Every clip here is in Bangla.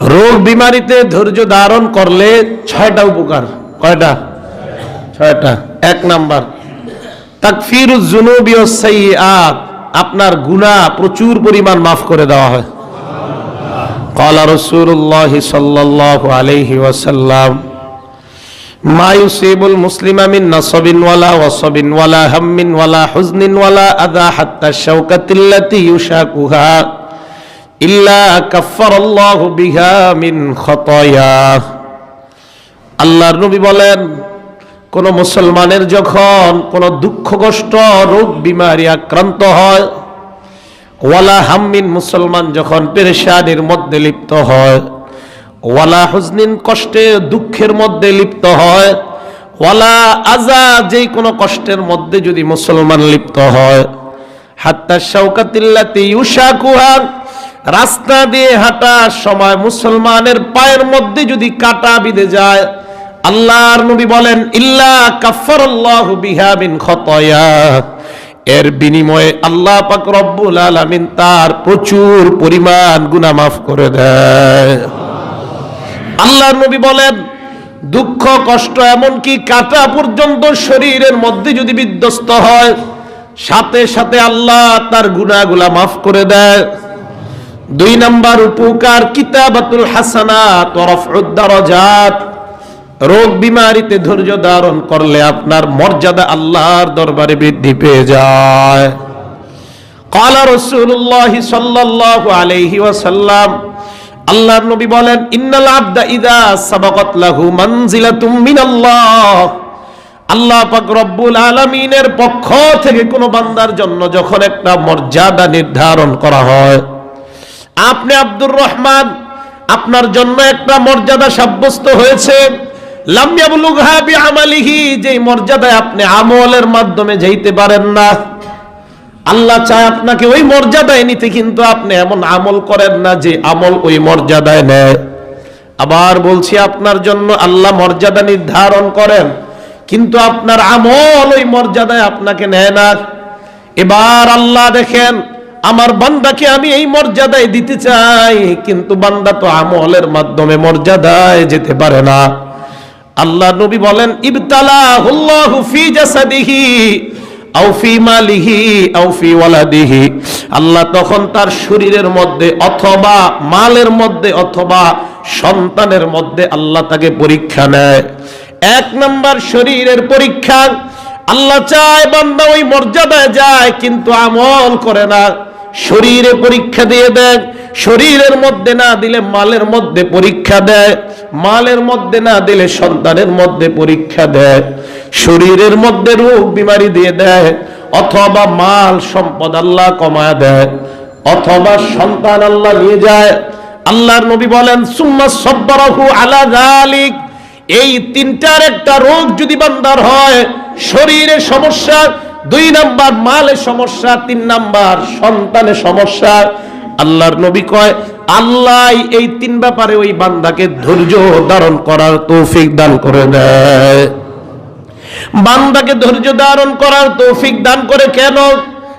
রোগ বিমারিতে ধৈর্য ধারণ করলে ছয়টা উপকার। কয়টা? ছয়টা। এক নাম্বার তাকফির আপনার গুণা প্রচুর পরিমাণ মাফ করে দেওয়া হয়। কলা রসুল্লাহ সাল্লাহ আলহি ওয়াসাল্লাম মায়ুসিবুল মুসলিমামিন নসবিনওয়ালা ওয়াসবিনওয়ালা হাম্মিনওয়ালা হুজনিনওয়ালা আদা হাত্তা শৌকাতিল্লাতি ইউশাকুহা। আল্লাহর নবী বলেন, কোন মুসলমানের যখন কোন দুঃখ কষ্ট রোগ বিমারি আক্রান্ত হয়, ওয়ালা হামিন মুসলমান যখন পেরেশানির মধ্যে লিপ্ত হয়, ওয়ালা হুজনিন কষ্টে দুঃখের মধ্যে লিপ্ত হয়, ওয়ালা আজা যে কোনো কষ্টের মধ্যে যদি মুসলমান লিপ্ত হয়, হাত্তা শাউকাতিল্লাতি ইউশাকুহা রাস্তা দিয়ে হাঁটার সময় মুসলমানের পায়ের মধ্যে যদি কাটা বিঁধে যায়, আল্লাহর নবী বলেন, ইল্লা কাফারাল্লাহু বিহা মিন খতায়া। এর বিনিময়ে আল্লাহ পাক রব্বুল আলামিন তার প্রচুর পরিমাণ গুনাহ মাফ করে দেয়। আল্লাহর নবী বলেন, দুঃখ, কষ্ট, এমনকি কাটা পর্যন্ত শরীরের মধ্যে যদি বিধ্বস্ত হয়, সাথে সাথে আল্লাহ তার গুনাহগুলা মাফ করে দেয়। দুই নাম্বার উপকার কিতাবাতুল হাসানাত ওয়া রাফউদ দারাজাত রোগ বিমারিতে ধৈর্য ধারণ করলে আপনার মর্যাদা আল্লাহর দরবারে বৃদ্ধি পেয়ে যায় قال رسول الله صلى الله عليه وسلم আল্লাহর নবী বলেন ইন্নাল আবদা ইদা সাবাকাত লাহু মানজিলাতুম মিনাল্লাহ আল্লাহ পাক রব্বুল আলামিনের পক্ষ থেকে কোন বান্দার জন্য যখন একটা মর্যাদা নির্ধারণ করা হয় আপনি আব্দুর রহমান, আপনার জন্য একটা মর্যাদা সাব্যস্ত হয়েছে। যেই মর্যাদায় আপনি আমলের মাধ্যমে যাইতে পারেন না। আল্লাহ চায় আপনাকে ওই মর্যাদায় নিতে, কিন্তু আপনি এমন আমল করেন না যে আমল ওই মর্যাদায় নেয়। আবার বলছি, আপনার জন্য আল্লাহ মর্যাদা নির্ধারণ করেন, কিন্তু আপনার আমল ওই মর্যাদায় আপনাকে নেয় না। এবার আল্লাহ দেখেন আমার বান্দাকে আমি এই মর্যাদায় দিতে চাই, কিন্তু বান্দা তো আমলের মাধ্যমে মর্যাদায় যেতে পারে না। আল্লাহ নবী বলেন ইবতালা হুল্লাহু ফি আও ফি মালিহি আও ফি ওয়ালাদিহি। আল্লাহ তখন তার শরীরের মধ্যে অথবা মালের মধ্যে অথবা সন্তানের মধ্যে আল্লাহ তাকে পরীক্ষা নেয়। এক নাম্বার শরীরের পরীক্ষা আল্লাহ চায়, বান্দা ওই মর্যাদায় যায়, কিন্তু আমল করে না। শরীরে পরীক্ষা দিয়ে দেয়, শরীরের মধ্যে না দিলে মালের মধ্যে পরীক্ষা দেয়, মালের মধ্যে না দিলে সন্তানের মধ্যে পরীক্ষা দেয়, শরীরের মধ্যে রোগ বিমারি দিয়ে দেয়, অথবা মাল সম্পদ আল্লাহ কমায় দেয়, অথবা সন্তান আল্লাহ নিয়ে যায়। আল্লাহর নবী বলেন, সুম্মা সব্বারাহু আলা জালিক এই তিনটার একটা রোগ যদি বান্দার হয়, শরীরে সমস্যা, দুই নাম্বার মালে সমস্যা, তিন নাম্বার সন্তানের সমস্যা। আল্লাহর নবী কয়, আল্লাহ এই তিন ব্যাপারে ওই বান্দাকে ধৈর্য ধারণ করার তৌফিক দান করে দেয়। বান্দাকে ধৈর্য ধারণ করার তৌফিক দান করে কেন?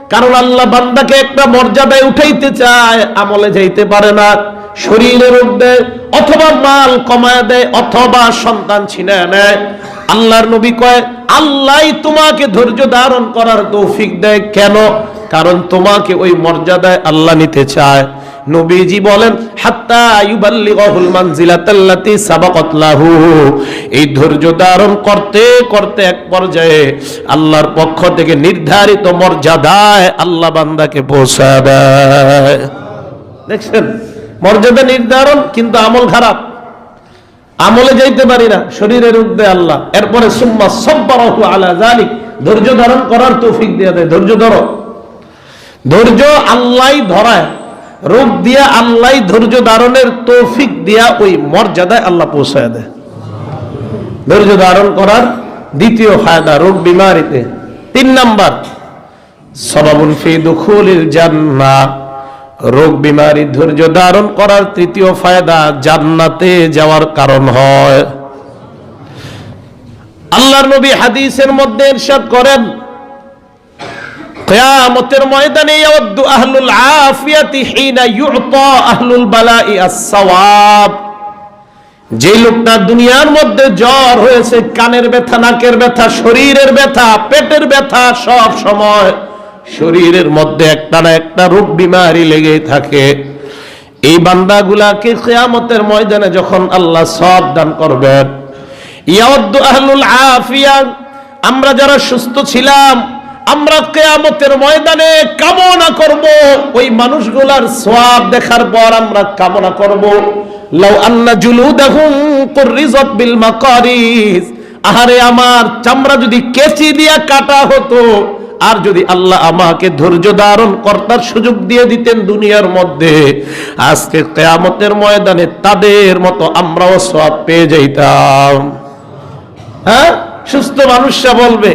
কারণ আল্লাহ বান্দাকে একটা মর্যাদায় উঠাইতে চায়, আমলে যাইতে পারে না। শরীরে রোগ দেয়, অথবা মাল কমায় দেয়, অথবা সন্তান ছিনায় নেয়। আল্লাহর নবী কয়, আল্লাহ তোমাকে ধৈর্য ধারণ করার তৌফিক দেয়। কেন? কারণ তোমাকে ওই মর্যাদায় আল্লাহ নিতে চায়। নবীজি বলেন, হাত্তা ইউবাল্লিগাহুল মানজিলাতাল্লাতি সাবাকাত লাহু। এই ধৈর্য ধারণ করতে করতে এক পর্যায়ে আল্লাহর পক্ষ থেকে নির্ধারিত মর্যাদায় আল্লাহ বান্দাকে পৌঁছায় দেখছেন? মর্যাদা নির্ধারণ, কিন্তু আমল খারাপ। আমলে যাইতে পারি না শরীরের উদ্দে আল্লাহ। এরপরে সুম্মা সব্বারাহু আলা জালিক ধৈর্য ধারণ করার তৌফিক দিয়ে দেয়। ধৈর্য ধরো। ধৈর্য আল্লাহ ধরায় রোগ দিয়া আল্লাহ ধৈর্য ধারণের তৌফিক দিয়া ওই মর্যাদায় আল্লাহ পৌঁছায় দেয়। ধৈর্য ধারণ করার দ্বিতীয় ফায়দা, রোগ বিমারিতে। তিন নাম্বার, সবাবুন ফি দুখুলিল জান্নাহ। রোগ বিমারি ধৈর্য ধারণ করার তৃতীয় ফায়দা জান্নাতে যাওয়ার কারণ হয়। আল্লাহর নবী হাদিসের মধ্যে ইরশাদ করেন, কিয়ামতের ময়দানে ইয়াউদ্দু আহলুল আফিয়াতি হিনা ইউতা আহলুল বালাই আস-সাওয়াব। যে লোকটা দুনিয়ার মধ্যে জ্বর হয়েছে, কানের ব্যথা, নাকের ব্যথা, শরীরের ব্যথা, পেটের ব্যথা সব সময়। শরীরের মধ্যে একটা না একটা রোগ বিমারি লেগেই থাকে। এই বান্দাগুলাকে কিয়ামতের ময়দানে যখন আল্লাহ সব দান করবেন আমরা যারা সুস্থ ছিলাম, আমরা কেয়ামতের ময়দানে কামনা করব। ওই মানুষগুলার সওয়াব দেখার পর আমরা কামনা করব। লাউ আন্না জুলুদাহুম কুররিজাত বিল আহারে, আমার চামড়া যদি কেচি দিয়া কাটা হতো আর যদি আল্লাহ আমাকে ধৈর্য ধারণ কর্তার সুযোগ দিয়ে দিতেন দুনিয়ার মধ্যে, আজকে কেয়ামতের ময়দানে তাদের মতো আমরাও সওয়াব পেয়ে যাইতাম। হ্যাঁ? সুস্থ মানুষরা বলবে,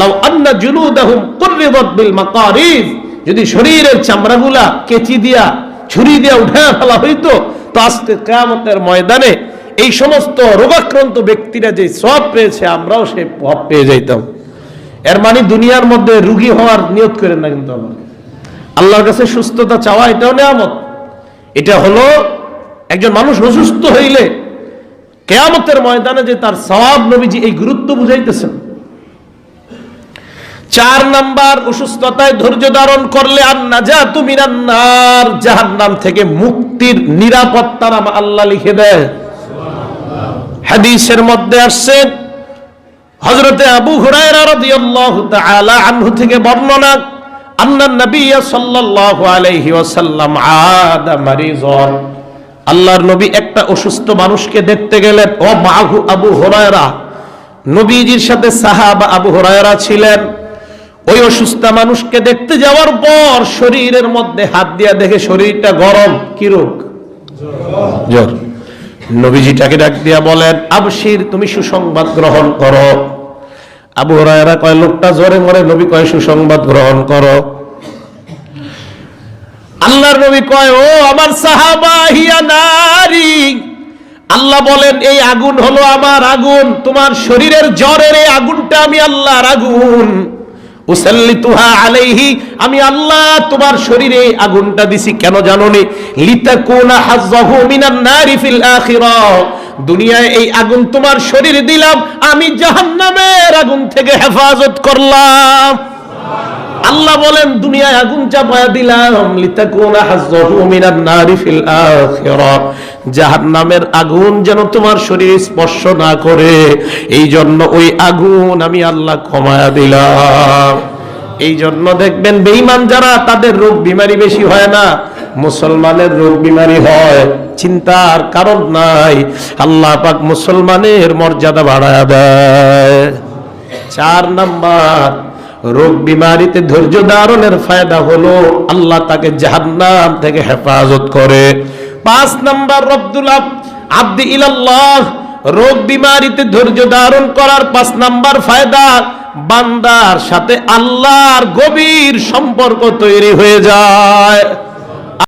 লাউ আন্না জুলুদাহুম যদি শরীরের চামড়াগুলা কেচি দিয়া, ছুরি দিয়া উঠে ফেলা হইতো, তো আজকে কিয়ামতের ময়দানে এই সমস্ত রোগাক্রান্ত ব্যক্তিরা যে সব পেয়েছে, আমরাও সে সব পেয়ে যাইতাম। এর মানে দুনিয়ার মধ্যে রুগী হওয়ার নিয়ত করেন না কিন্তু আল্লাহর কাছে সুস্থতা চাওয়া, এটাও নেয়ামত। এটা হলো একজন মানুষ অসুস্থ হইলে কেয়ামতের ময়দানে যে তার সওয়াব নবীজি এই গুরুত্ব বুঝাইতেছেন। চার নাম্বার অসুস্থতায় ধৈর্য ধারণ করলে আর না যা তুমি রান্নার জাহান্নাম থেকে মুক্তির নিরাপত্তা আল্লাহ লিখে দেয়। হাদিসের মধ্যে আসছে হযরতে আবু আনহু থেকে বর্ণনা আল্লাহর নবী একটা অসুস্থ মানুষকে দেখতে গেলেন। ও মাহু আবু হুরায়রা, নবীজির সাথে সাহাবা আবু হুরায়রা ছিলেন। ওই অসুস্থ মানুষকে দেখতে যাওয়ার পর শরীরের মধ্যে হাত দিয়া দেখে শরীরটা গরম, কি রোগ? জ্বর। নবীজিটাকে ডাক দিয়া বলেন, আবশির, তুমি সুসংবাদ গ্রহণ করো। আবু হরায়রা কয়, লোকটা জ্বরে মরে নবী কয়, সুসংবাদ গ্রহণ করো। আল্লাহর নবী কয়, ও আমার সাহাবা, হিয়া নারী। আল্লাহ বলেন, এই আগুন হলো আমার আগুন, তোমার শরীরের জ্বরের এই আগুনটা আমি আল্লাহর আগুন। উসাল্লিতুহা আলাইহি, আমি আল্লাহ তোমার শরীরে আগুনটা দিছি, কেন জানো নি লিতাকুনা হাজ্জাহু মিনান নারি ফিল দুনিয়ায় এই আগুন তোমার শরীরে দিলাম, আমি জাহান্নামের আগুন থেকে হেফাজত করলাম। আল্লাহ বলেন, দুনিয়ায় আগুন চাপায়া দিলাম, লিতাকুনা হাজ্জাহু মিনান নারি ফিল আখিরাহ। জাহান্নামের আগুন যেন তোমার শরীর স্পর্শ না করে এই জন্য ওই আগুন আমি আল্লাহ ক্ষমায়া দিলাম। এই জন্য দেখবেন, বেঈমান যারা, তাদের রোগ বিমারি বেশি হয় না। মুসলমানের রোগ বিমারি হয়, চিন্তার কারণ নাই। আল্লাহ পাক মুসলমানের মর্যাদা বাড়ায় দেয়। চার নাম্বার, রোগ বিমারিতে ধৈর্য ধারণের ফায়দা হলো আল্লাহ তাকে জাহান্নাম থেকে হেফাজত করে। পাঁচ নাম্বার, রব্দুল আব- আব্দি ইলাল্লাহ, রোগ বিমারিতে ধৈর্য ধারণ করার পাঁচ নাম্বার ফায়দা, বান্দার সাথে আল্লাহর গভীর সম্পর্ক তৈরি হয়ে যায়।